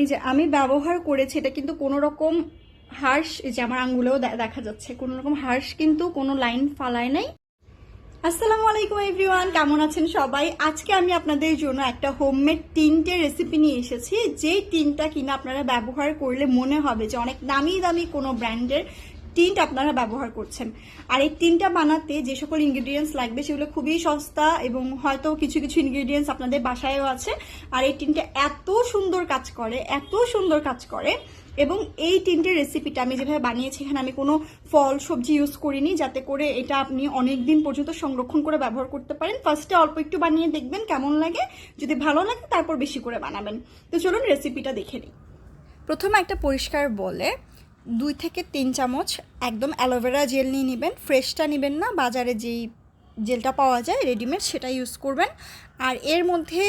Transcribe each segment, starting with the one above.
এই যে আমি ব্যবহার করেছি, এটা কিন্তু কোনো রকম হার্স এই যে আমার আঙ্গুলেও দেখা যাচ্ছে, কোনো রকম হার্স কিন্তু কোনো লাইন ফালায় নাই। আসসালামু আলাইকুম এভরিওয়ান কেমন আছেন সবাই? আজকে আমি আপনাদের জন্য একটা হোমমেড তিনটে রেসিপি নিয়ে এসেছি। যেই তিনটা কিনা আপনারা ব্যবহার করলে মনে হবে যে অনেক দামি দামি কোনো ব্র্যান্ডের টিন্ট আপনারা ব্যবহার করছেন। আর এই টিনটা বানাতে যে সকল ইনগ্রিডিয়েন্টস লাগবে, সেগুলো খুবই সস্তা এবং হয়তো কিছু কিছু ইনগ্রিডিয়েন্টস আপনাদের বাসায়ও আছে। আর এই টিনটা এত সুন্দর কাজ করে, এত সুন্দর কাজ করে। এবং এই তিনটে রেসিপিটা আমি যেভাবে বানিয়েছি, এখানে আমি কোনো ফল, সবজি ইউজ করিনি, যাতে করে এটা আপনি অনেক দিন পর্যন্ত সংরক্ষণ করে ব্যবহার করতে পারেন। ফার্স্টে অল্প একটু বানিয়ে দেখবেন কেমন লাগে। যদি ভালো লাগে, তারপর বেশি করে বানাবেন। তো চলুন রেসিপিটা দেখে নিই। প্রথমে একটা পরিষ্কার বলে দুই থেকে তিন চামচ একদম অ্যালোভেরা জেল নিয়ে নেবেন। ফ্রেশটা নেবেন না, বাজারে যেই জেলটা পাওয়া যায়, রেডিমেড, সেটা ইউজ করবেন। আর এর মধ্যে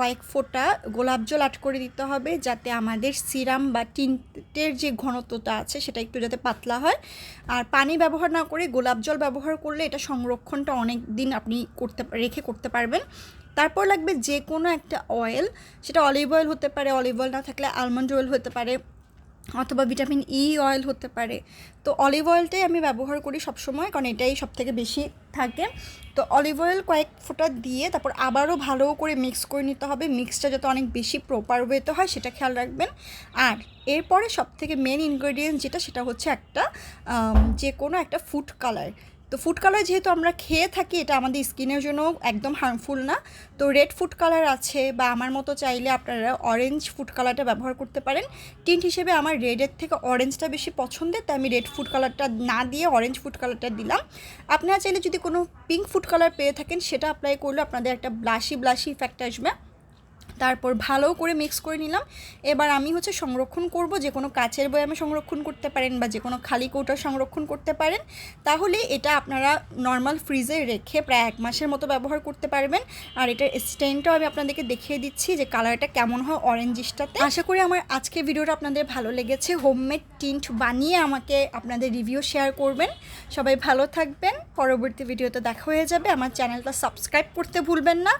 কয়েক ফোঁটা গোলাপ জল অ্যাড করে দিতে হবে, যাতে আমাদের সিরাম বা টিন্টের যে ঘনত্বটা আছে, সেটা একটু যাতে পাতলা হয়। আর পানি ব্যবহার না করে গোলাপ জল ব্যবহার করলে এটা সংরক্ষণটা অনেক দিন আপনি করতে, রেখে করতে পারবেন। তারপর লাগবে যে কোনো একটা অয়েল, সেটা অলিভ অয়েল হতে পারে, অলিভ অয়েল না থাকলে আলমন্ড অয়েল হতে পারে। অথবা ভিটামিন ই অয়েল হতে পারে। তো অলিভ অয়েলটাই আমি ব্যবহার করি সবসময়, কারণ এটাই সব থেকে বেশি থাকে। তো অলিভ অয়েল কয়েক ফোঁটা দিয়ে তারপর আবারও ভালো করে মিক্স করে নিতে হবে। মিক্সটা যাতে অনেক বেশি প্রপার ওয়েতে হয় সেটা খেয়াল রাখবেন। আর এরপরে সব থেকে মেন ইনগ্রেডিয়েন্ট যেটা সেটা হচ্ছে একটা যে কোনো একটা ফুড কালার তো ফুড কালার যেহেতু আমরা খেয়ে থাকি, এটা আমাদের স্কিনের জন্য একদম হার্মফুল না। তো রেড ফুড কালার আছে বা আমার মতো চাইলে আপনারা অরেঞ্জ ফুড কালারটা ব্যবহার করতে পারেন। টিন্ট হিসেবে আমার রেডের থেকে অরেঞ্জটা বেশি পছন্দের, তাই আমি রেড ফুড কালারটা না দিয়ে অরেঞ্জ ফুড কালারটা দিলাম। আপনারা চাইলে যদি কোনো পিঙ্ক ফুড কালার পেয়ে থাকেন, সেটা অ্যাপ্লাই করলে আপনাদের একটা ব্লাশি ব্লাশি ইফেক্ট আসবে। তারপর ভালো করে মিক্স করে নিলাম। এবার আমি হচ্ছে সংরক্ষণ করব, যে কোনো কাচের বয়ামে সংরক্ষণ করতে পারেন বা যে কোনো খালি কৌটা সংরক্ষণ করতে পারেন। তাহলে এটা আপনারা নর্মাল ফ্রিজে রেখে প্রায় এক মাসের মতো ব্যবহার করতে পারবেন। আর এটার স্টেনটাও আমি আপনাদেরকে দেখিয়ে দিচ্ছি যে কালারটা কেমন হয় অরেঞ্জিসটাতে আশা করি আমার আজকে ভিডিওটা আপনাদের ভালো লেগেছে। হোমমেড টিন্ট বানিয়ে আমাকে আপনাদের রিভিউ শেয়ার করবেন। সবাই ভালো থাকবেন। পরবর্তী ভিডিওতে দেখা হয়ে যাবে। আমার চ্যানেলটা সাবস্ক্রাইব করতে ভুলবেন না।